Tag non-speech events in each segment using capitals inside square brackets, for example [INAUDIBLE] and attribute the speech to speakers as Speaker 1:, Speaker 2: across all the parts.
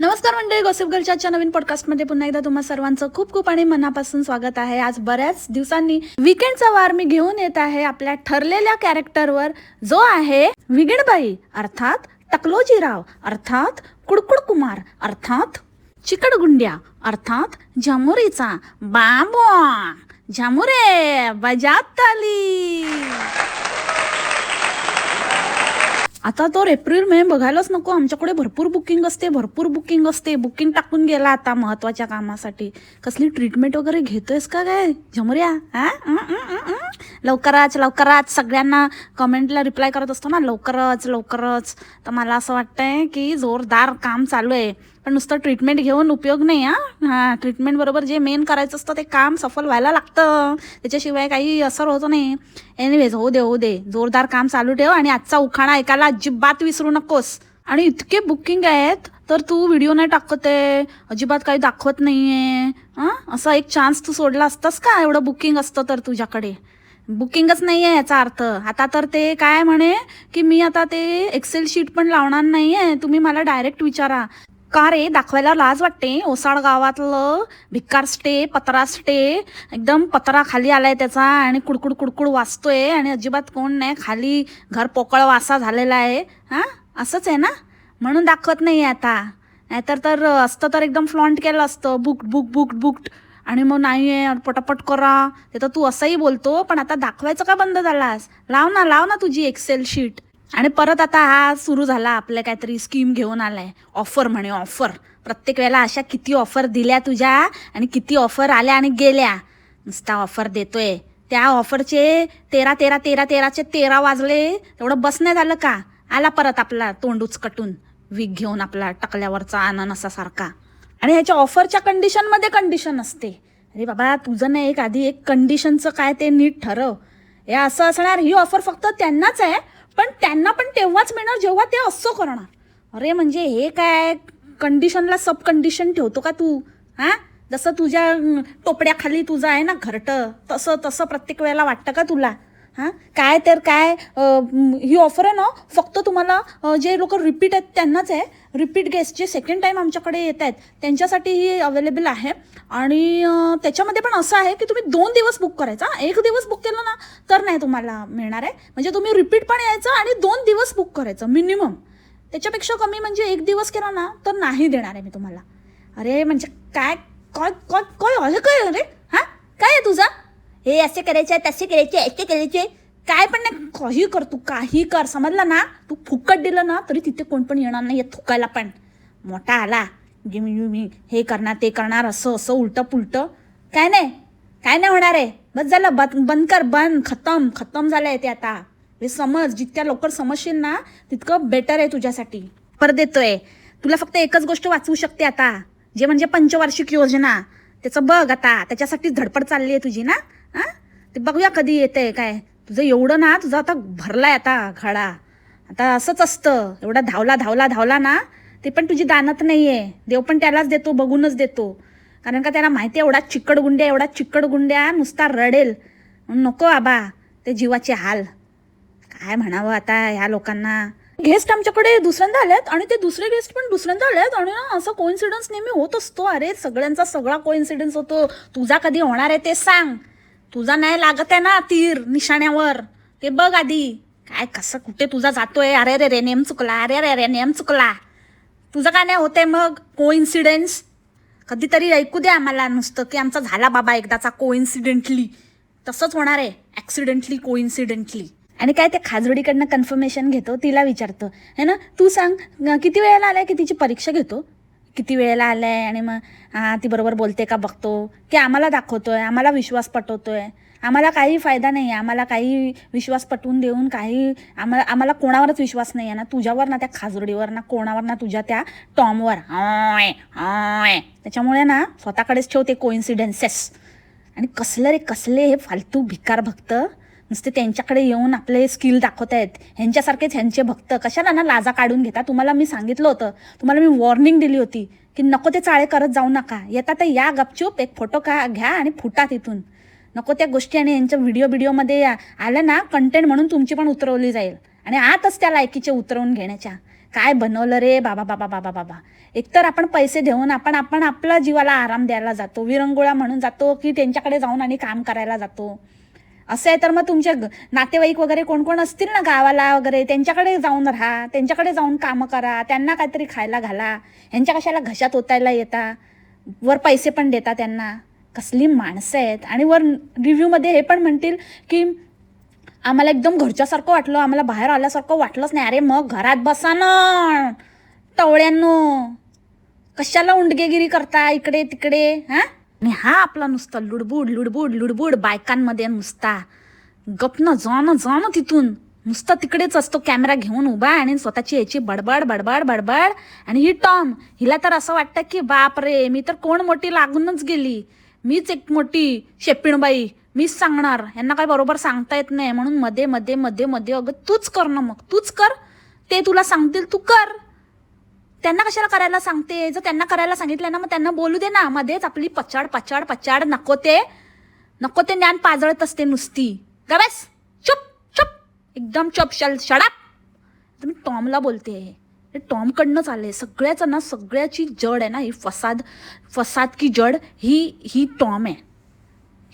Speaker 1: नमस्कार मंडळी गॉसिप गर्लच्या नवीन पॉडकास्टमध्ये पुन्हा एकदा तुम्हा सर्वांचं खूप खूप आणि मनापासून स्वागत आहे. आज बऱ्याच दिवसांनी विकेंडचा वार मी घेऊन येत आहे. आपल्या ठरलेल्या कॅरेक्टरवर जो आहे विगणबाई अर्थात टकलोजीराव अर्थात कुडकुड कुमार अर्थात चिकडगुंड्या अर्थात झमुरीचा बाबो झमुरे बजात ताली आता तर एप्रिल मे बघायलाच नको. आमच्याकडे भरपूर बुकिंग असते भरपूर बुकिंग असते. बुकिंग टाकून गेला आता महत्त्वाच्या कामासाठी. कसली ट्रीटमेंट वगैरे घेतोयस का काय झमर्या हा लवकरच लवकरच. सगळ्यांना कमेंटला रिप्लाय करत असतो ना लवकरच लवकरच. तर मला असं वाटतंय की जोरदार काम चालू आहे. पण नुसतं ट्रीटमेंट घेऊन उपयोग नाही हा. हा ट्रीटमेंट बरोबर जे मेन करायचं असतं ते काम सफल व्हायला लागतं. त्याच्याशिवाय काही असर होत नाही. एनिवेज होऊ दे होऊ दे. जोरदार काम चालू ठेव आणि आजचा उखाणा ऐकायला अजिबात विसरू नकोस. आणि इतके बुकिंग आहेत तर तू व्हिडिओ नाही टाकत. आहे अजिबात काही दाखवत नाही आहे हां? असा एक चान्स तू सोडला असतास का? एवढं बुकिंग असतं तर तुझ्याकडे. बुकिंगच नाही आहे याचा अर्थ. आता तर ते काय म्हणे की मी आता ते एक्सेल शीट पण लावणार नाही आहे तुम्ही मला डायरेक्ट विचारा. का रे? दाखवायला लाज वाटते. ओसाड गावातलं भिक्कार स्टे पत्रा स्टे. एकदम पत्रा खाली आलाय त्याचा आणि कुडकुड कुडकुड वाचतोय आणि अजिबात कोण नाही. खाली घर पोकळ वासा झालेला आहे. हां? असंच आहे ना? म्हणून दाखवत नाही आता. नाहीतर तर असतं तर एकदम फ्लॉन्ट केलं असतं. बुक बुक बुक बुक्ड आणि मग नाही आहे पटापट करा. ते तर तू असंही बोलतो पण आता दाखवायचं का बंद झालास? लाव ना लाव ना तुझी एक्सेल शीट आणि परत आता हा सुरू झाला आपल्या काहीतरी स्कीम घेऊन आलाय. ऑफर म्हणे ऑफर प्रत्येक वेळेला अशा किती ऑफर दिल्या तुझ्या आणि किती ऑफर आल्या आणि गेल्या. नुसता ऑफर देतोय. त्या ऑफरचे तेरा तेरा तेरा तेराचे तेरा वाजले. तेवढं बसणे झालं का? आला परत आपला तोंडूच कटून वीक घेऊन आपला टकल्यावरचा अननसासारखा आणि ह्याच्या ऑफरच्या कंडिशनमध्ये कंडिशन असते. अरे बाबा तुझं नाही एक आधी एक कंडिशनचं काय ते नीट ठरव. हे असं असणार ही ऑफर फक्त त्यांनाच आहे. पण त्यांना पण तेव्हाच मिळणार जेव्हा ते असं करणार. अरे म्हणजे हे काय कंडिशनला सब कंडिशन ठेवतो का तू? हां? जसं तुझ्या टोपड्याखाली तुझं आहे ना घरटं तसं तसं प्रत्येक वेळेला वाटतं का तुला? हां? काय तर काय ही ऑफर आहे ना फक्त तुम्हाला जे लोक रिपीट आहेत त्यांनाच आहे. रिपीट गेस्ट जे सेकंड टाईम आमच्याकडे येत आहेत त्यांच्यासाठी ही अवेलेबल आहे. आणि त्याच्यामध्ये पण असं आहे की तुम्ही दोन दिवस बुक करायचा. एक दिवस बुक केलं ना तर नाही तुम्हाला मिळणार आहे. म्हणजे तुम्ही रिपीट पण यायचं आणि दोन दिवस बुक करायचं मिनिमम त्याच्यापेक्षा कमी म्हणजे एक दिवस केला ना तर नाही देणार आहे मी तुम्हाला. अरे म्हणजे काय काय काय काय अरे काय अरे? हां? काय आहे तुझा? हे असे करायचे तसे करायचे असे करायचे. काय पण नाही काही कर तू काही कर. समजलं ना? तू फुकट दिलं ना तरी तिथे कोण पण येणार नाही थुकायला पण. मोठा आला. जिमी मी हे करणार ते करणार असं असं उलटं पुलटं. काय नाही काय नाही होणार आहे. बस झालं बंद बंद कर बंद. खतम खतम झालं आहे ते आता. हे समज जितक्या लवकर समजशील ना तितकं बेटर आहे तुझ्यासाठी. परत देतोय. तुला फक्त एकच गोष्ट वाचवू शकते आता. जे म्हणजे पंचवार्षिक योजना. त्याचं बघ आता त्याच्यासाठी धडपड चालली आहे तुझी ना? ते बघूया कधी येते काय? तुझं एवढं ना तुझं आता भरलाय आता घडा. आता असंच असतं. एवढा धावला धावला धावला ना ते पण तुझी दानत नाही आहे देव पण त्यालाच देतो बघूनच देतो. कारण का त्याला माहिती आहे एवढा चिकड गुंड्या एवढा चिकड गुंड्या नुसता रडेल. नको आबा ते जीवाचे हाल. काय म्हणावं आता ह्या लोकांना? गेस्ट आमच्याकडे दुसऱ्यांदा आल्यात आणि ते दुसरे गेस्ट पण दुसऱ्यांदा आल्यात आणि ना असं कोइन्सिडन्स नेहमी होत असतो. अरे सगळ्यांचा सगळा कोइन्सिडन्स होतो. तुझा कधी होणार आहे ते सांग. तुझा नाही लागत आहे ना तीर निशाण्यावर. ते बघ आधी. काय कसं कुठे तुझा जातोय? अरे रे रे नेम चुकला. अरे रे रे नेम चुकला. तुझं काय नाही होते मग? कोइन्सिडन्स कधीतरी ऐकू द्या आम्हाला नुसतं की आमचा झाला बाबा एकदाचा कोइन्सिडेंटली तसंच होणार आहे. ॲक्सिडेंटली कोइन्सिडेंटली आणि काय ते खाजवडीकडनं कन्फर्मेशन घेतो तिला विचारतो. है ना? तू सांग किती वेळेला आलाय की तिची परीक्षा घेतो? किती वेळेला आलाय आणि मग हां ती बरोबर बोलते का बघतो? की आम्हाला दाखवतोय आम्हाला विश्वास पटवतोय. आम्हाला काही फायदा नाही आहे आम्हाला काही विश्वास पटवून देऊन काही आम्हाला आम्हाला कोणावरच विश्वास नाही आहे ना तुझ्यावर ना त्या खाजरडीवर ना कोणावर ना तुझ्या त्या टॉमवर. हॉय हॉय. त्याच्यामुळे ना स्वतःकडेच ठेवते कोइन्सिडेन्सेस आणि कसलं रे कसले हे फालतू भिकार भक्त. नुसते त्यांच्याकडे येऊन आपले स्किल दाखवत आहेत ह्यांच्यासारखेच ह्यांचे भक्त. कशाला ना लाजा काढून घेता? तुम्हाला मी सांगितलं होतं. तुम्हाला मी वॉर्निंग दिली होती की नको ते चाळे करत जाऊ नका. येता तर या गपचूप एक फोटो का घ्या आणि फुटा तिथून. नको त्या गोष्टी आणि यांच्या व्हिडिओ व्हिडिओमध्ये आल्या ना कंटेंट म्हणून तुमची पण उतरवली जाईल. आणि आतच त्या लायकीचे उतरवून घेण्याच्या. काय बनवलं रे? बाबा बाबा बाबा बाबा. एकतर आपण पैसे देऊन आपण आपण आपल्या जीवाला आराम द्यायला जातो. विरंगुळा म्हणून जातो की त्यांच्याकडे जाऊन आणि काम करायला जातो. असं आहे तर मग तुमच्या ग- नातेवाईक वगैरे कोण कोण असतील ना गावाला वगैरे? त्यांच्याकडे जाऊन राहा त्यांच्याकडे जाऊन कामं करा त्यांना काहीतरी खायला घाला. ह्यांच्या कशाला घशात ओतायला येता? वर पैसे पण देता त्यांना. कसली माणसं आहेत. आणि वर रिव्ह्यूमध्ये हे पण म्हणतील की आम्हाला एकदम घरच्यासारखं वाटलं. आम्हाला बाहेर आल्यासारखं वाटलंच नाही. अरे मग घरात बसा ना. टवळ्यांनो. कशाला उंडगेगिरी करता? इकडे तिकडे हां? आणि हा आपला नुसता लुडबुड लुडबुड लुडबुड बायकांमध्ये नुसता. गपनं जाणं जाणं तिथून. नुसतं तिकडेच असतो कॅमेरा घेऊन उभा आणि स्वतःची याची बडबड बडबड बडबड आणि ही टॉम हिला तर असं वाटतं की बाप रे मी तर कोण मोठी लागूनच गेली. मीच एक मोठी शेपिणबाई मीच सांगणार. यांना काय बरोबर सांगता येत नाही. म्हणून मध्ये मध्ये मध्ये मध्ये अगं तूच कर ना मग. तूच कर. ते तुला सांगतील तू कर. त्यांना कशाला करायला सांगते? जर त्यांना करायला सांगितलं ना मग त्यांना बोलू दे ना. मध्येच आपली पचाड पचाड पचाड नको ते. नको ते ज्ञान पाजळत असते नुसती. गा चुप चुप. एकदम चुप. शल शडाप तर मी टॉमला बोलते. हे टॉमकडनंच आहे सगळ्याचं ना सगळ्याची जड आहे ना ही फसाद फसाद की जड ही ही टॉम आहे.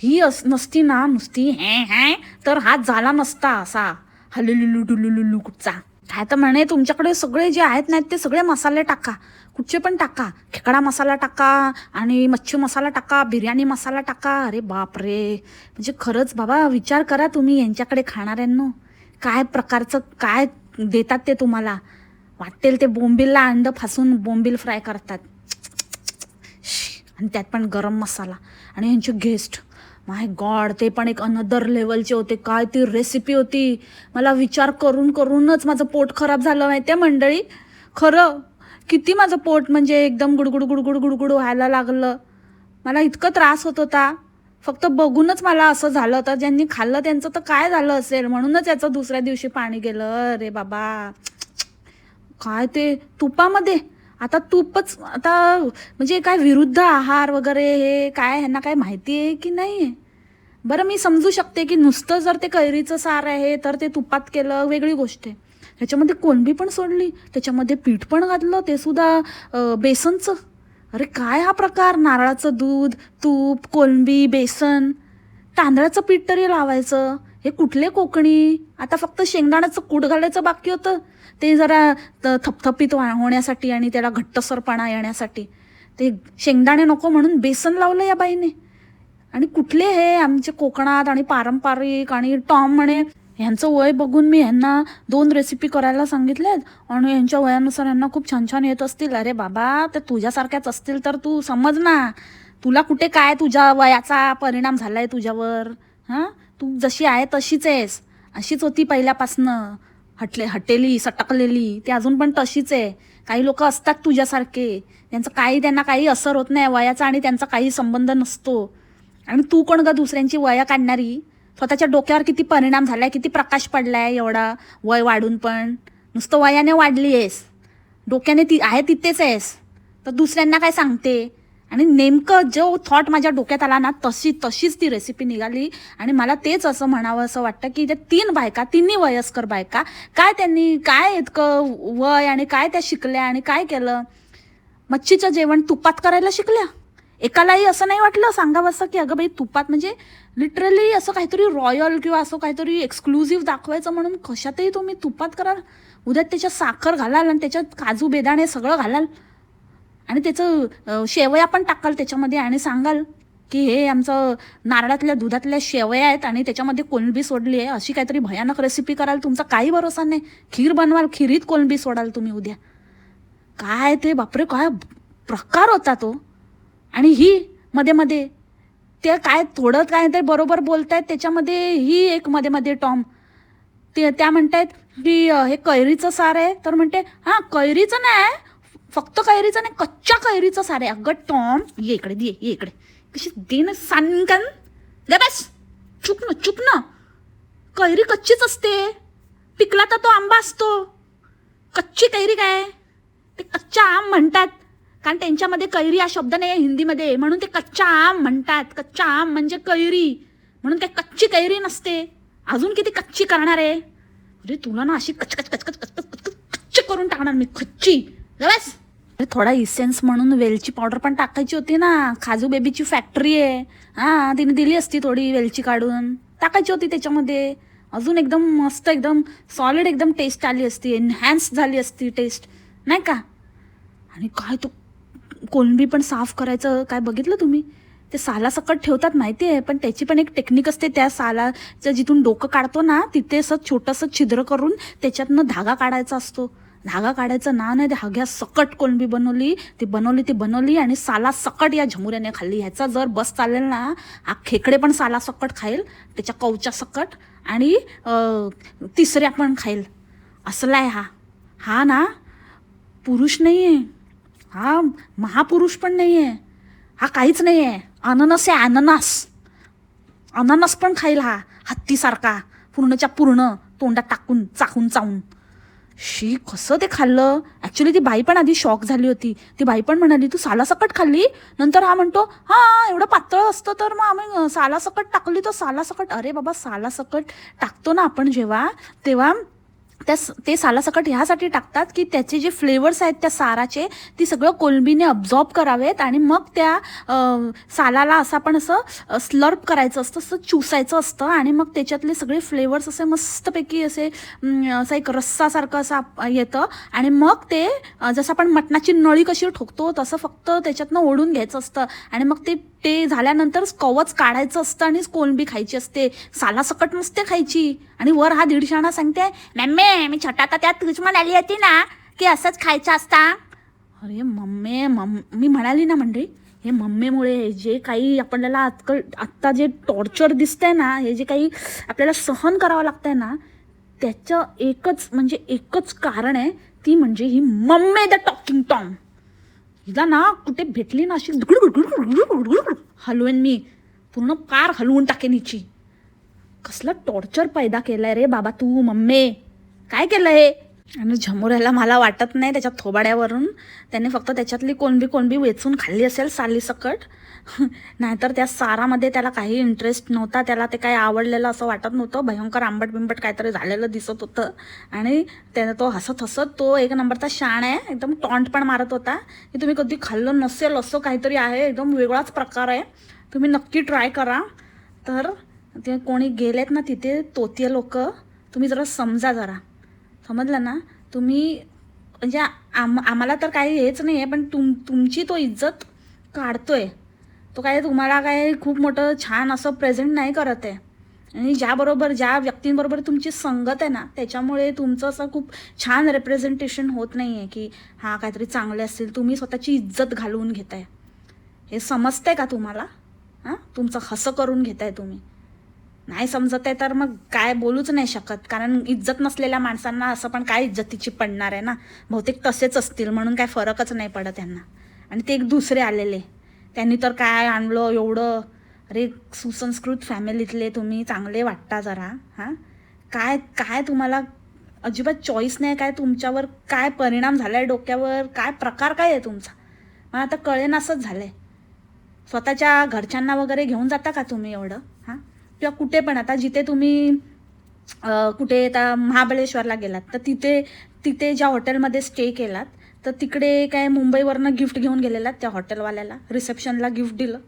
Speaker 1: ही अस नसती ना नुसती हे हे. तर हा झाला नसता असा. हलुलुलू डुलुलुलू कुठचा काय तर म्हणे तुमच्याकडे सगळे जे आहेत ना ते सगळे मसाले टाका. कुठचे पण टाका. खेकडा मसाला टाका आणि मच्छी मसाला टाका बिर्याणी मसाला टाका. अरे बाप रे म्हणजे खरंच बाबा विचार करा तुम्ही यांच्याकडे खाणाऱ्यांनो. काय प्रकारचं काय देतात ते तुम्हाला? वाटेल ते बोंबिलला अंड फासून बोंबील फ्राय करतात. आणि त्यात पण गरम मसाला. आणि यांचे गेस्ट. माय गॉड ते पण एक अनदर लेवलचे होते. काय ती रेसिपी होती. मला विचार करून करूनच माझं पोट खराब झालं माहिती आहे मंडळी? खरं? किती माझं पोट म्हणजे एकदम गुडगुड गुडगुड गुडगुड व्हायला लागलं. मला इतकं त्रास होत होता. फक्त बघूनच मला असं झालं तर ज्यांनी खाल्लं त्यांचं तर काय झालं असेल? म्हणूनच याचं दुसऱ्या दिवशी पाणी गेलं. अरे बाबा. काय ते तुपामध्ये? आता तूपच आता म्हणजे काय विरुद्ध आहार वगैरे हे काय ह्यांना काय माहिती आहे की नाही आहे बरं मी समजू शकते की नुसतं जर ते कैरीचं सार आहे तर ते तुपात केलं वेगळी गोष्ट आहे. ह्याच्यामध्ये कोणबी पण सोडली त्याच्यामध्ये पीठ पण घातलं ते सुद्धा बेसनचं. अरे काय हा प्रकार? नारळाचं दूध तूप कोलंबी बेसन. तांदळाचं पीठ तरी लावायचं. हे कुठले कोकणी? आता फक्त शेंगदाण्याचं कूट घालायचं बाकी होतं. ते जरा थपथपीत वा- होण्यासाठी आणि त्याला घट्टसरपणा येण्यासाठी. ते शेंगदाणे नको म्हणून बेसन लावलं या बाईने. आणि कुठले हे आमचे कोकणात आणि पारंपरिक आणि टॉम म्हणे ह्यांचं वय बघून मी ह्यांना दोन रेसिपी करायला सांगितल्यात आणि यांच्या वयानुसार यांना खूप छान छान येत असतील. अरे बाबा ते तुझ्यासारख्याच असतील तर तू समज ना. तुला कुठे काय तुझ्या वयाचा परिणाम झालाय तुझ्यावर? हां? तू जशी आहे तशीच आहेस. अशीच होती पहिल्यापासनं. हटले हटेली सटकलेली. ती अजून पण तशीच आहे. काही लोक असतात तुझ्यासारखे. त्यांचं काही त्यांना काही असर होत नाही. वयाचा आणि त्यांचा काही संबंध नसतो. आणि तू कोण ग दुसऱ्यांची वया काढणारी? स्वतःच्या डोक्यावर किती परिणाम झालाय? किती प्रकाश पडलाय एवढा? वय वाढून पण. नुसतं वयाने वाढली आहेस. डोक्याने ती आहे तिथेच आहेस. तर दुसऱ्यांना काय सांगते? आणि नेमकं जो थॉट माझ्या डोक्यात आला ना तशी तशीच ती रेसिपी निघाली. आणि मला तेच असं म्हणावं असं वाटतं की त्या तीन बायका तिन्ही वयस्कर बायका काय त्यांनी काय इतकं वय आणि काय त्या शिकल्या आणि काय केलं? मच्छीचं जेवण तुपात करायला शिकल्या? एकालाही असं नाही वाटलं? सांगावं असं की अगं बाई तुपात म्हणजे लिटरली असं काहीतरी रॉयल किंवा असं काहीतरी एक्सक्लुझिव्ह दाखवायचं म्हणून कशातही तुम्ही तुपात कराल? उद्या त्याच्यात साखर घालाल आणि त्याच्यात काजू बेदाणे सगळं घालाल? आणि त्याचं शेवया पण टाकाल त्याच्यामध्ये आणि सांगाल की हे आमचं नारळातल्या दुधातल्या शेवया आहेत आणि त्याच्यामध्ये कोलंबी सोडली आहे. अशी काहीतरी भयानक रेसिपी कराल तुमचा काही भरोसा नाही. खीर बनवाल खिरीत कोलंबी सोडाल तुम्ही उद्या. काय ते बापरे काय प्रकार होता तो. आणि ही मध्ये मध्ये ते काय थोडं काय ते बरोबर बोलतायत त्याच्यामध्ये ही एक मध्ये मध्ये टॉम. ते त्या म्हणतायत की हे कैरीचं सार आहे. तर म्हणते हां कैरीचं नाही फक्त कैरीचं नाही कच्च्या कैरीचं सारे. अगं टॉम ये इकडे दे ये इकडे. कशी दिन सांगन. गे बस. चुप ना चुप ना. कैरी कच्चीच असते. पिकला तर तो आंबा असतो. कच्ची कैरी काय? ते कच्चा आम म्हणतात. कारण त्यांच्यामध्ये कैरी हा शब्द नाही आहे हिंदीमध्ये. म्हणून ते कच्चा आम म्हणतात. कच्चा आम म्हणजे कैरी. म्हणून काय कच्ची कैरी नसते. अजून किती कच्ची करणार आहे? अरे तुला ना अशी कच कच कच कच कच कच कच करून टाकणार मी. खच्ची बस. थोडा इसेन्स म्हणून वेलची पावडर पण टाकायची होती ना. खाजू बेबीची फॅक्टरी आहे. हा तिने दिली असती थोडी वेलची काढून. टाकायची होती त्याच्यामध्ये. अजून एकदम मस्त एकदम सॉलिड एकदम टेस्ट आली असती. एनहॅन्स झाली असती टेस्ट नाही का? आणि काय तो कोलंबी पण साफ करायचं काय बघितलं तुम्ही? ते साला सकट ठेवतात माहिती आहे पण त्याची पण एक टेक्निक असते त्या सालाचं जिथून डोकं काढतो ना तिथे असं छोटंसं छिद्र करून त्याच्यातनं धागा काढायचा असतो. धागा काढायचं ना नाही धाग्या सकट कोलंबी बनवली ती बनवली ती बनवली आणि साला सकट या झमुऱ्याने खाल्ली. ह्याचा जर बस चालेल ना हा खेकडे पण साला सकट खाईल त्याच्या कवच्या सकट आणि तिसऱ्या पण खाईल. असला आहे हा. हा ना पुरुष नाही आहे हा महापुरुष पण नाही आहे हा काहीच नाही आहे अननस आहे अननस. अननस पण खाईल हा हत्तीसारखा. पूर्णच्या पूर्ण तोंडात टाकून चाकून चावून. शी कसं ते खाल्लं? ॲक्च्युली ती बाई पण आधी शॉक झाली होती. ती बाई पण म्हणाली तू सालासकट खाल्ली? नंतर हा म्हणतो हां एवढं पातळ असतं तर मग आम्ही सालासकट टाकली तर सालासकट अरे बाबा सालासकट टाकतो ना आपण जेव्हा तेव्हा त्या ते सालासकट ह्यासाठी टाकतात की त्याचे जे फ्लेवर्स आहेत त्या साराचे ती सगळं कोलंबीने अब्झॉर्ब करावेत आणि मग त्या सालाला असं आपण असं स्लर्प करायचं असतं असं चुसायचं असतं आणि मग त्याच्यातले सगळे फ्लेवर्स असे मस्तपैकी असे असं एक रस्सासारखं असं येतं आणि मग ते जसं आपण मटणाची नळी कशी ठोकतो तसं फक्त त्याच्यातनं ओढून घ्यायचं असतं आणि मग ते ते झाल्यानंतर कवच काढायचं असतं आणि कोलंबी खायची असते. सालासकट नसते खायची. आणि वर हा दीडशाणा सांगते मॅम्मे मी छटा आता त्यात तुझमन आली होती ना? की असंच खायचं असता? अरे मम्मी मम मी म्हणाली ना मंडळी हे मम्मीमुळे जे काही आपल्याला आजकाल आत्ता जे टॉर्चर दिसतंय ना हे जे काही आपल्याला सहन करावं लागतंय ना त्याचं एकच म्हणजे एकच कारण आहे ती म्हणजे ही मम्मे द टॉकिंग टॉम हिला ना कुठे भेटली ना अशी हलवेन मी. पूर्ण कार हलवून टाकेन हिची. कसलं टॉर्चर पैदा केलंय रे बाबा तू मम्मी. काय केलंय? आणि झमुऱ्याला मला वाटत नाही त्याच्या थोबाड्यावरून. त्याने फक्त त्याच्यातली कोणबी कोणबी वेचून खाल्ली असेल साली सकट. [LAUGHS] नाहीतर त्या सारामध्ये त्याला काही इंटरेस्ट नव्हता त्याला ते काही आवडलेलं असं वाटत नव्हतं. भयंकर आंबट बिंबट काहीतरी झालेलं दिसत होतं. आणि त्यानं तो हसत हसत तो एक नंबरचा शाण आहे एकदम टॉन्ट पण मारत होता की तुम्ही कधी खाल्लं नसेल असं काहीतरी आहे एकदम वेगळाच प्रकार आहे. तुम्ही नक्की ट्राय करा. तर ते कोणी गेलेत ना तिथे तोतिये लोक तुम्ही जरा समजा जरा. समजलं ना? तुम्ही म्हणजे आम आम्हाला तर काही हेच नाही आहे पण तुम तुमची तो इज्जत काढतोय. तो काय तुम्हाला काय खूप मोठं छान असं प्रेझेंट नाही करत आहे. आणि ज्याबरोबर ज्या व्यक्तींबरोबर तुमची संगत आहे ना त्याच्यामुळे तुमचं असं खूप छान रिप्रेझेंटेशन होत नाही आहे की हां काहीतरी चांगले असतील तुम्ही स्वतःची इज्जत घालवून घेताय. हे समजतंय का तुम्हाला? हां? तुमचं हसं करून घेताय तुम्ही. नाही समजत आहे तर मग काय बोलूच नाही शकत. कारण इज्जत नसलेल्या माणसांना असं पण काय इज्जतीची पडणार आहे ना? बहुतेक तसेच असतील म्हणून काय फरकच नाही पडत त्यांना आणि ते एक दुसरे आलेले. त्यांनी तर काय आणलं एवढं? अरे सुसंस्कृत फॅमिलीतले तुम्ही चांगले वाटता जरा हां? काय काय तुम्हाला अजिबात चॉईस नाही काय तुमच्यावर काय परिणाम झाला आहे डोक्यावर? काय प्रकार काय आहे तुमचा? मला आता कळेनासंच झालं आहे स्वतःच्या घरच्यांना वगैरे घेऊन जाता का तुम्ही एवढं? किंवा कुठे पण आता जिथे तुम्ही कुठे आता महाबळेश्वरला गेलात तर तिथे तिथे ज्या हॉटेलमध्ये स्टे केलात तर तिकडे काय मुंबईवरनं गिफ्ट घेऊन गेलेलात त्या हॉटेलवाल्याला रिसेप्शनला गिफ्ट दिलं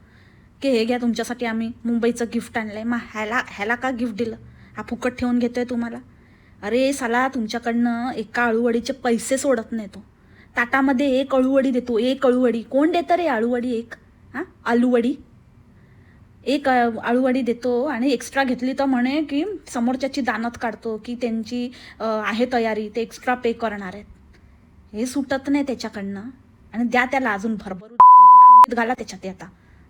Speaker 1: की हे घ्या तुमच्यासाठी आम्ही मुंबईचं गिफ्ट आणलं आहे मग ह्याला ह्याला का गिफ्ट दिलं? हा फुकट ठेवून घेतो आहे तुम्हाला? अरे साला तुमच्याकडनं एका अळूवडीचे पैसे सोडत नाही तो. ताटामध्ये एक अळूवडी देतो एक अळूवडी. कोण देतं रे अळूवडी एक? हां? आलूवडी? एक आळूवडी देतो आणि एक्स्ट्रा घेतली तर म्हणे की समोरच्याची दानत काढतो की त्यांची आहे तयारी ते एक्स्ट्रा पे करणार आहेत. हे सुटत नाही त्याच्याकडनं. आणि द्या त्याला अजून भरभरून घाला त्याच्यात आता.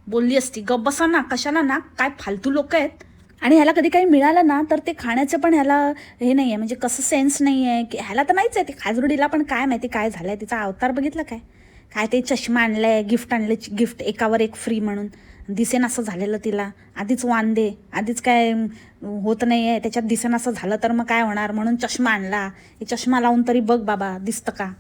Speaker 1: बोलली असती गप बसा ना कशाला ना? काय फालतू लोक आहेत? आणि ह्याला कधी काही मिळालं ना तर ते खाण्याचं पण ह्याला हे नाही आहे म्हणजे कसं सेन्स नाही आहे की ह्याला तर नाहीच आहे. ते खाजरुडीला पण काय माहिती काय झालं आहे तिचा अवतार बघितला काय? काय ते चष्मा आणलाय गिफ्ट आणले गिफ्ट एकावर एक फ्री म्हणून. दिसेन असं झालेलं तिला. आधीच वांदे आधीच काय होत नाही आहे त्याच्यात दिसेन असं झालं तर मग काय होणार? म्हणून चष्मा आणला. हे चष्मा लावून तरी बघ बाबा दिसतं का?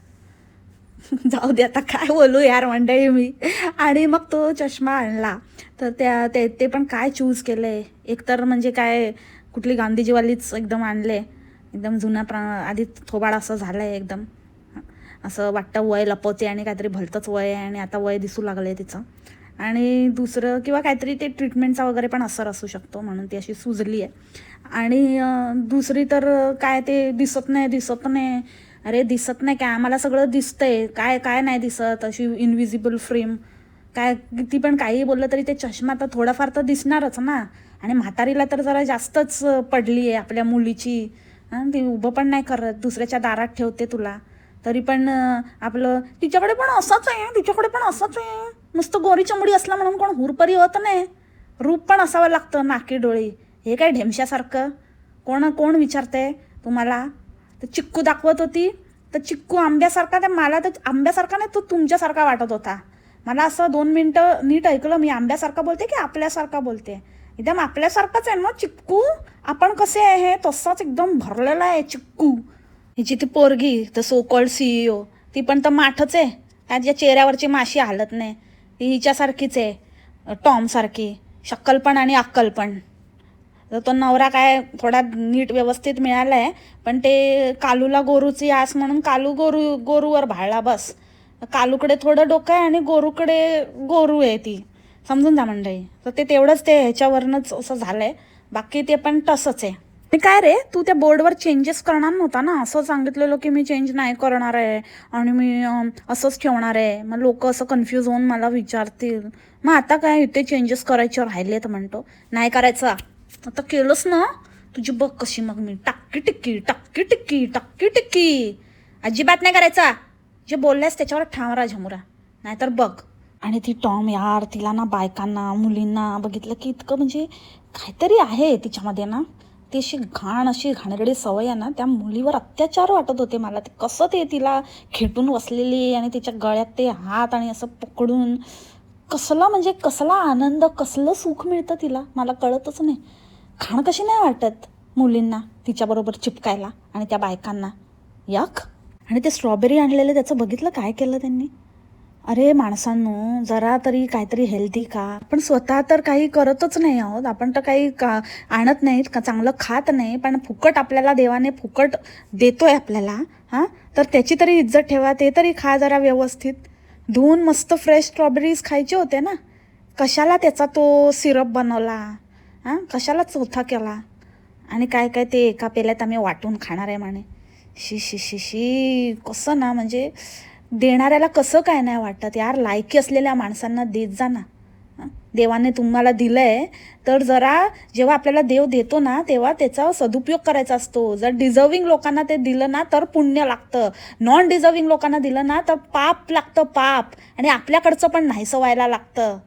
Speaker 1: [LAUGHS] जाऊ दे आता काय बोलू यार मंडळी मी. आणि मग तो चष्मा आणला. तर त्या ते ते पण काय चूज केलं? आहे एकतर म्हणजे काय कुठली गांधीजीवालीच एकदम आणले. एकदम जुन्या प्रा आधी थोबाड असं झालं आहे एकदम. असं वाटतं वय लपवते आणि काहीतरी भलतंच वय आहे आणि आता वय दिसू लागलं आहे तिचं. आणि दुसरं किंवा काहीतरी ते ट्रीटमेंटचा वगैरे पण असर असू शकतो म्हणून ती अशी सुजली आहे. आणि दुसरी तर काय ते दिसत नाही दिसत नाही. अरे दिसत नाही काय? आम्हाला सगळं दिसतंय. काय काय नाही दिसत? अशी इनविजिबल फ्रेम काय किती पण काही बोललं तरी ते चष्मा तर थोडाफार तर दिसणारच ना. आणि म्हातारीला तर जरा जास्तच पडली आहे आपल्या मुलीची. ती उभं पण नाही करत. दुसऱ्याच्या दारात ठेवते तुला. तरी पण आपलं तिच्याकडे पण असंच आहे. तिच्याकडे पण असंच आहे. नुसतं गोरी चमडी असला म्हणून कोण हुरपरी होत नाही. रूप पण असावं लागतं नाकी डोळी. हे काय ढेमशासारखं? कोण कोण विचारते तुम्हाला? तर चिक्कू दाखवत होती. तर चिक्कू आंब्यासारखा त्या मला तर आंब्यासारखा नाही तो तुमच्यासारखा वाटत होता. मला असं दोन मिनटं नीट ऐकलं मी आंब्यासारखा बोलते की आपल्यासारखा बोलते? एकदम आपल्यासारखाच आहे ना चिक्कू? आपण कसे आहे तसाच एकदम भरलेला आहे चिक्कू. हिची ती पोरगी तर सोकॉल सीईओ ती पण तर माठच आहे. त्याच्या चेहऱ्यावरची माशी हालत नाही. ती हिच्यासारखीच आहे. टॉमसारखी. शक्कल पण आणि अक्कल पण तर तो नवरा काय थोडा नीट व्यवस्थित मिळाला आहे पण ते कालूला गोरूची आस म्हणून कालू गोरू गोरूवर भाळला बस. कालूकडे थोडं डोकं आहे आणि गोरूकडे गोरू आहे ती. समजून जा मंडळी. तर ते तेवढंच ते ह्याच्यावरनंच असं झालं आहे बाकी ते पण तसंच आहे. आणि काय रे तू त्या बोर्डवर चेंजेस करणार नव्हता ना? असं सांगितलेलं की मी चेंज नाही करणार आहे आणि मी असंच ठेवणार आहे. मग लोक असं कन्फ्यूज होऊन मला विचारतील. मग आता काय इथे चेंजेस करायचे राहिलेत म्हणतो. नाही करायचं. आता केलंच ना? तुझी बघ कशी मग मी. टाकी टिक्की टाक्की टिक्की टाकी टिक्की. अजिबात नाही करायचा. जे बोलल्यास त्याच्यावर ठावरा झमुरा. नाहीतर बघ. आणि ती टॉम यार तिला ना बायकांना मुलींना बघितलं की इतकं म्हणजे काहीतरी आहे तिच्यामध्ये ना. ती अशी घाण अशी घाणेरडी सवय आहे ना त्या मुलीवर अत्याचार वाटत होते मला. ते कसं ते तिला खेटून बसलेली आणि तिच्या गळ्यात ते हात आणि असं पकडून कसला म्हणजे कसला आनंद कसलं सुख मिळतं तिला? मला कळतच नाही. घाण कशी नाही वाटत मुलींना तिच्याबरोबर चिपकायला आणि त्या बायकांना? याक आणि ते स्ट्रॉबेरी आणलेलं त्याचं बघितलं? काय केलं त्यांनी? अरे माणसांनो जरा तरी काहीतरी हेल्दी खा. आपण स्वतः तर काही करतच नाही आहोत. आपण तर काही का आणत नाहीत का चांगलं खात नाही पण फुकट आपल्याला देवाने फुकट देतोय आपल्याला हां? तर त्याची तरी इज्जत ठेवा ते तरी खा जरा व्यवस्थित. धुवून मस्त फ्रेश स्ट्रॉबेरीज खायचे होते ना? कशाला त्याचा तो सिरप बनवला? हां? कशाला चौथा केला? आणि काय काय ते एका पेल्यात आम्ही वाटून खाणार आहे म्हणे. शी शी शी शी. कसं ना म्हणजे देणाऱ्याला कसं काय नाही वाटत? यार लायकी असलेल्या माणसांना देत जा ना. देवाने तुम्हाला दिलं आहे तर जरा जेव्हा आपल्याला देव देतो ना तेव्हा त्याचा सदुपयोग करायचा असतो. जर डिझर्विंग लोकांना ते दिलं ना तर पुण्य लागतं. नॉन डिझर्विंग लोकांना दिलं ना तर पाप लागतं पाप. आणि आपल्याकडचं पण नाहीसं व्हायला लागतं.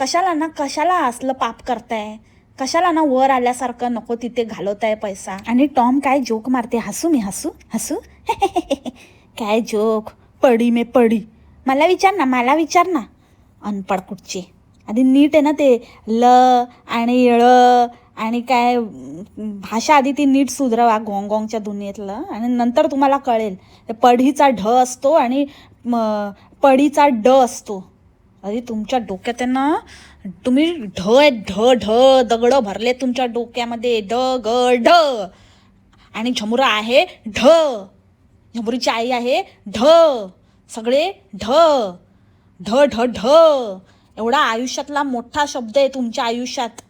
Speaker 1: कशाला ना कशाला असलं पाप करताय? कशाला ना वर आल्यासारखं नको तिथे घालवताय पैसा? आणि टॉम काय जोक मारते? हसू मी हसू हसू? [LAUGHS] काय जोक? पडी मे पडी. मला विचार ना मला विचार ना. अनपड कुठचे? आधी नीट आहे ना ते ल आणि ळ आणि काय भाषा आधी ती नीट सुधरवा गोंगोंगच्या दुनियेतलं आणि नंतर तुम्हाला कळेल. पढीचा ढ असतो आणि पडीचा ड असतो. अरे तुमच्या डोक्यात आहे ना तुम्ही ढ ढ ढ दगड भरले तुमच्या डोक्यामध्ये. ड ग ढ. आणि झमुरा आहे ढ. झमुरीची आई आहे ढ. सगळे ढ. ढ ढ ढ. एवढा आयुष्यातला मोठा शब्द आहे तुमच्या आयुष्यात.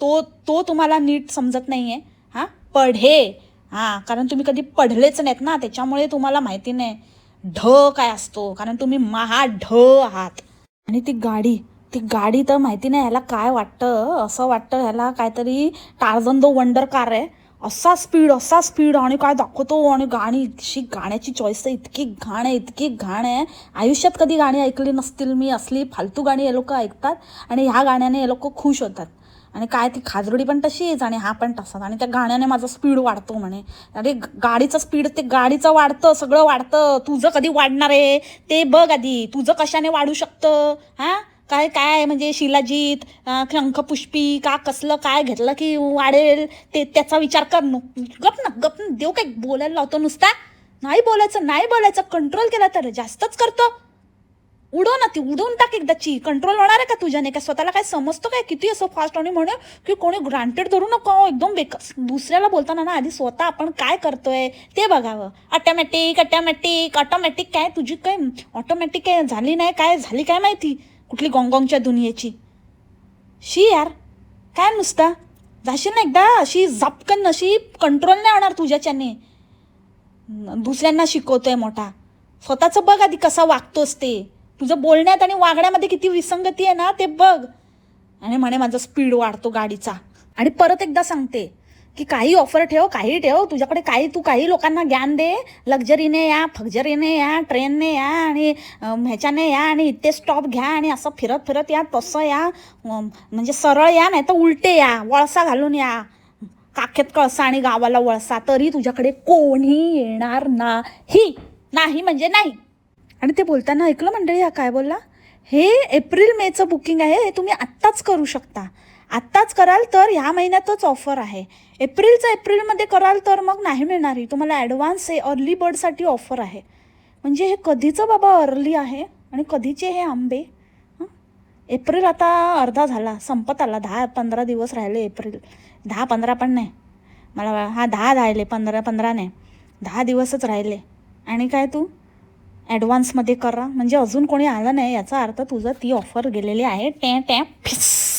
Speaker 1: तो तो तुम्हाला नीट समजत नाही आहे हां? पढे. हां कारण तुम्ही कधी पढलेच नाहीत ना त्याच्यामुळे तुम्हाला माहिती नाही. ढ काय असतो? कारण तुम्ही महा ढ आहात. आणि ती गाडी ती गाडी तर माहिती नाही ह्याला काय वाटतं असं वाटतं ह्याला काहीतरी टार्झन दो वंडर कार आहे. असा स्पीड असा स्पीड आणि काय दाखवतो आणि गाणी शी गाण्याची चॉईस आहे इतकी घाण आहे इतकी घाण आहे. आयुष्यात कधी गाणी ऐकली नसतील मी असली फालतू गाणी हे लोक ऐकतात आणि ह्या गाण्याने हे लोक खुश होतात. आणि काय ती खाजरडी पण तशीच आणि हा पण तसाच आणि त्या गाण्याने माझा स्पीड वाढतो म्हणे. अरे गाडीचा गाडीचं स्पीड ते गाडीचं वाढतं सगळं वाढतं. तुझं कधी वाढणार आहे? ते बघ आधी तुझं कशाने वाढू शकतं? हां? काय काय म्हणजे शिलाजीत शंखपुष्पी का कसलं काय घेतलं की वाढेल ते त्याचा विचार कर न. गप ना गप ना. देव काय बोलायला लावतो नुसता. नाही बोलायचं नाही बोलायचं कंट्रोल केला तर जास्तच करतो. उडव ना ती उडवून टाक एकदाची कंट्रोल होणार आहे का तुझ्याने? काय स्वतःला काय समजतो काय? किती असं फास्ट आणि म्हणे की कोणी ग्रांटेड धरू नको एकदम बेकस दुसऱ्याला बोलताना ना आधी स्वतः आपण काय करतोय ते बघावं. ऑटोमॅटिक ऑटोमॅटिक ऑटोमॅटिक काय? तुझी काय ऑटोमॅटिक काय झाली नाही? काय झाली काय माहिती? कुठली गोंगोंगच्या दुनियेची. शी यार काय नुसता? जाशील ना एकदा? अशी झपकन अशी कंट्रोल नाही होणार तुझ्याच्याने. दुसऱ्यांना शिकवतोय मोठा. स्वतःचं बघ आधी कसा वागतोस ते. तुझं बोलण्यात आणि वागण्यामध्ये किती विसंगती आहे ना ते बघ. आणि म्हणे माझा स्पीड वाढतो गाडीचा. आणि परत एकदा सांगते की काही ऑफर ठेव काही ठेव. तुझ्याकडे काही तू काही लोकांना ज्ञान दे. लक्झरीने या फक्झरीने या ट्रेनने या आणि ह्याच्याने या आणि इथे स्टॉप घ्या आणि असं फिरत फिरत या तसं या. म्हणजे सरळ या नाही तर उलटे या. वळसा घालून या. काखेत कळसा आणि गावाला वळसा. तरी तुझ्याकडे कोणी येणार नाही. नाही म्हणजे नाही. आणि ते बोलताना ऐकलं मंडळी हा काय बोलला? हे एप्रिल मेचं बुकिंग आहे. हे तुम्ही आत्ताच करू शकता. आत्ताच कराल तर ह्या महिन्यातच ऑफर आहे. एप्रिलचा एप्रिलमध्ये कराल तर मग नाही मिळणार. ही तुम्हाला ॲडव्हान्स आहे अर्ली बर्डसाठी ऑफर आहे. म्हणजे हे कधीचं बाबा अर्ली आहे आणि कधीचे हे आंबे? एप्रिल आता अर्धा झाला. संपत आला. दहा पंधरा दिवस राहिले एप्रिल. दहा पंधरा पण नाही. मला हा दहा राहिले पंधरा पंधरा नाही. दहा दिवसच राहिले. आणि काय तू? ॲडव्हान्समध्ये करा. म्हणजे अजून कोणी आलं नाही याचा अर्थ तुझं ती ऑफर गेलेली आहे. टॅ टॅ फिस.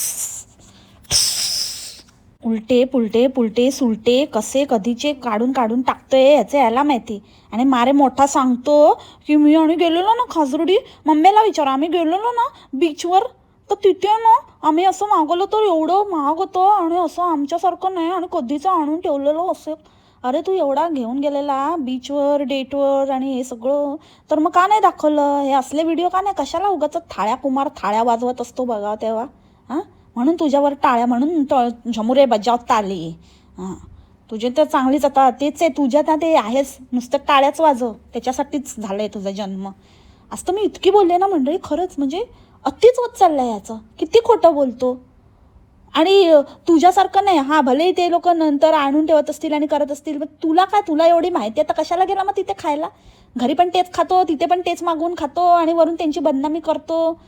Speaker 1: उलटे पुलटे पुलटे सुलटे कसे कधीचे काढून काढून टाकतोय याचे यायला माहिती. आणि मारे मोठा सांगतो की मी आणि गेलेलो ना खाजरुडी मम्मीला विचारा आम्ही गेलेलो ना बीचवर तर तिथे ना आम्ही असं मागवलं तर एवढं महाग होतं आणि असं आमच्यासारखं नाही आणि कधीचं आणून ठेवलेलं असेल. अरे तू एवढा घेऊन गेलेला बीचवर डेटवर आणि हे सगळं तर मग का नाही दाखवलं? हे असले व्हिडिओ का नाही? कशाला उगाच थाळ्या कुमार थाळ्या वाजवत असतो बघा तेव्हा. हां? म्हणून तुझ्यावर टाळ्या म्हणून ट- झमुरे बजावता आले. हां. तुझे तर चांगलीच आता तेच आहे तुझ्या त्या ते आहेस नुसतं टाळ्याच वाजव. त्याच्यासाठीच झालंय तुझा जन्म. आज तर मी इतकी बोलले ना मंडळी खरंच म्हणजे अतिच होत चाललंय याचं. किती खोटं बोलतो. आणि तुझ्यासारखं नाही हा भले ते लोक नंतर आणून ठेवत असतील आणि करत असतील पण तुला काय तुला एवढी माहिती आहे? तर कशाला गेला मग तिथे खायला? घरी पण तेच खातो तिथे पण तेच मागवून खातो आणि वरून त्यांची बदनामी करतो.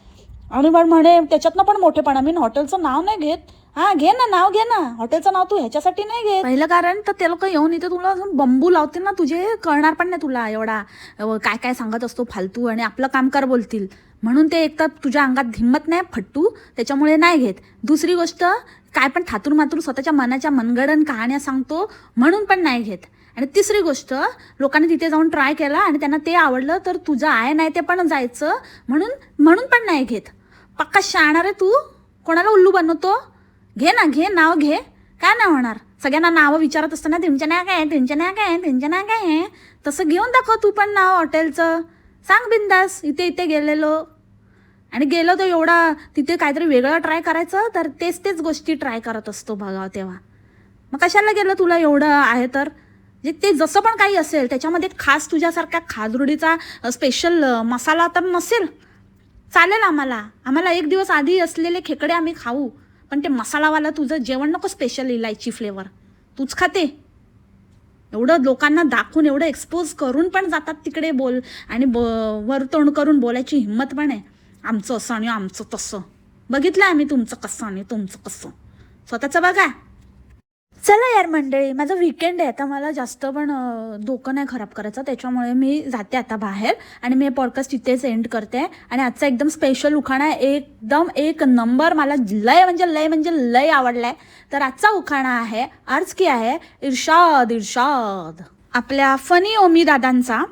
Speaker 1: आणि पण म्हणे त्याच्यातनं पण मोठेपणा. मी हॉटेलचं नाव नाही घेत. हा घे ना नाव घे ना. हॉटेलचं नाव तू ह्याच्यासाठी नाही घे पहिलं कारण तर ते लोक येऊन इथे तुला अजून बंबू लावतील ना तुझे कळणार पण नाही तुला एवढा. काय काय सांगत असतो फालतू आणि आपलं काम कर बोलतील. म्हणून ते एक तर तुझ्या अंगात हिंमत नाही फट्टू. त्याच्यामुळे नाही घेत. दुसरी गोष्ट काय पण थातूर मातूर स्वतःच्या मनाच्या मनगडन कहाण्या सांगतो म्हणून पण नाही घेत. आणि तिसरी गोष्ट लोकांनी तिथे जाऊन ट्राय केला आणि त्यांना ते आवडलं तर तुझं आहे नाही ते पण जायचं. म्हणून म्हणून पण नाही घेत. पक्का शाणार आहे तू? कोणाला उल्लू बनवतो? घे ना घे नाव घे. काय नाही होणार? सगळ्यांना नावं विचारत असताना त्यांच्या नाव काय? त्यांच्या नाव काय? त्यांच्या नाव काय? आहे तसं घेऊन दाखव तू पण नाव हॉटेलचं. सांग बिंदास इथे इथे गेलेलो. आणि गेलो तर एवढा तिथे काहीतरी वेगळं ट्राय करायचं तर तेच तेच गोष्टी ट्राय करत असतो बघा तेव्हा. मग कशाला गेलं तुला एवढं आहे तर? जे ते जसं पण काही असेल त्याच्यामध्ये खास तुझ्यासारख्या खाजरुडीचा स्पेशल मसाला तर नसेल. चालेल आम्हाला. आम्हाला एक दिवस आधी असलेले खेकडे आम्ही खाऊ. पण ते मसालावाला तुझं जेवण नको स्पेशल इलायची फ्लेवर तूच खाते. एवढं लोकांना दाखवून एवढं एक्सपोज करून पण जातात तिकडे बोल आणि ब वरतोंड करून बोलायची हिंमत पण आहे. आमचं असं आणि आमचं तसं. बघितलं आम्ही तुमचं कसं आणि तुमचं कसं. स्वतःचं बघा. चला यार मंडळी माझं विकेंड आहे आता मला जास्त पण धोकं डोकं नाही खराब करायचं त्याच्यामुळे मी जाते आता बाहेर आणि मी पॉडकास्ट इथेच एंड करते. आणि आजचा एकदम स्पेशल उखाणा आहे एकदम एक नंबर मला लय म्हणजे लय म्हणजे लय आवडलाय. तर आजचा उखाणा आहे अर्ज की आहे इर्षाद इर्षाद आपल्या फनी ओमी दादांचा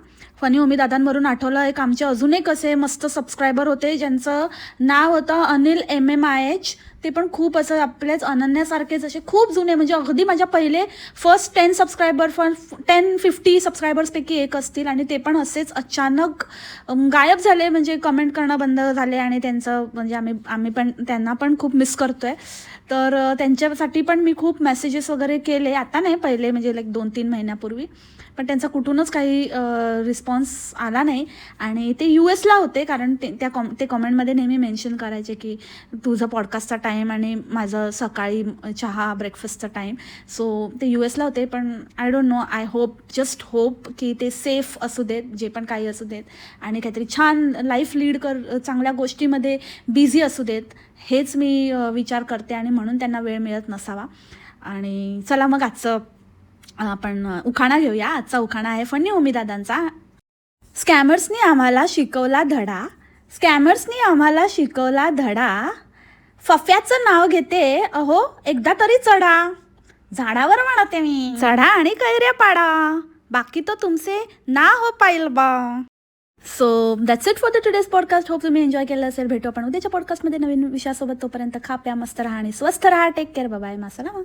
Speaker 1: फनी ओमी दादांवरून आठवलं एक आमचे अजून एक असे मस्त सबस्क्रायबर होते ज्यांचं नाव होतं Anil M M I H ते पण खूप असं आपल्याच अनन्यासारखेच असे खूप जुने म्हणजे अगदी माझ्या पहिले first ten subscriber fun ten fifty सबस्क्रायबर्सपैकी एक असतील. आणि ते पण असेच अचानक गायब झाले म्हणजे कमेंट करणं बंद झाले आणि त्यांचं म्हणजे आम्ही आम्ही पण त्यांना पण खूप मिस करतोय. तर त्यांच्यासाठी पण मी खूप मेसेजेस वगैरे केले. आता नाही पहिले म्हणजे लाईक दोन तीन महिन्यापूर्वी. पण त्यांचा कुठूनच काही रिस्पॉन्स आला नाही. आणि ते यू एसला होते कारण ते त्या कॉम ते कॉमेंटमध्ये नेहमी मेन्शन करायचे की तुझं पॉडकास्टचा टाईम आणि माझं सकाळी चहा ब्रेकफास्टचा टाईम सो ते यू एसला होते पण I don't know I hope just hope की ते सेफ असू देत जे पण काही असू देत. आणि काहीतरी छान लाईफ लीड कर चांगल्या गोष्टीमध्ये बिझी असू देत हेच मी विचार करते आणि म्हणून त्यांना वेळ मिळत नसावा. आणि चला मग आजचं आपण उखाणा घेऊया. आजचा उखाणा आहे फणी उमीदादांचा. स्कॅमर्सनी आम्हाला शिकवला धडा. स्कॅमर्सनी आम्हाला शिकवला धडा. फफ्याचं नाव घेते. अहो एकदा तरी चढा. झाडावर म्हणते मी. चढा आणि कैऱ्या पाडा. बाकी तो तुमचे ना हो पाईल बा. So that's it for the today's podcast hope तुम्ही एन्जॉय केलं असेल. भेटू आपण उद्याच्या पॉडकास्टमध्ये नवीन विषयासोबत. तोपर्यंत खा प्या मस्त राहा आणि स्वस्थ राहा. Take care bye मासला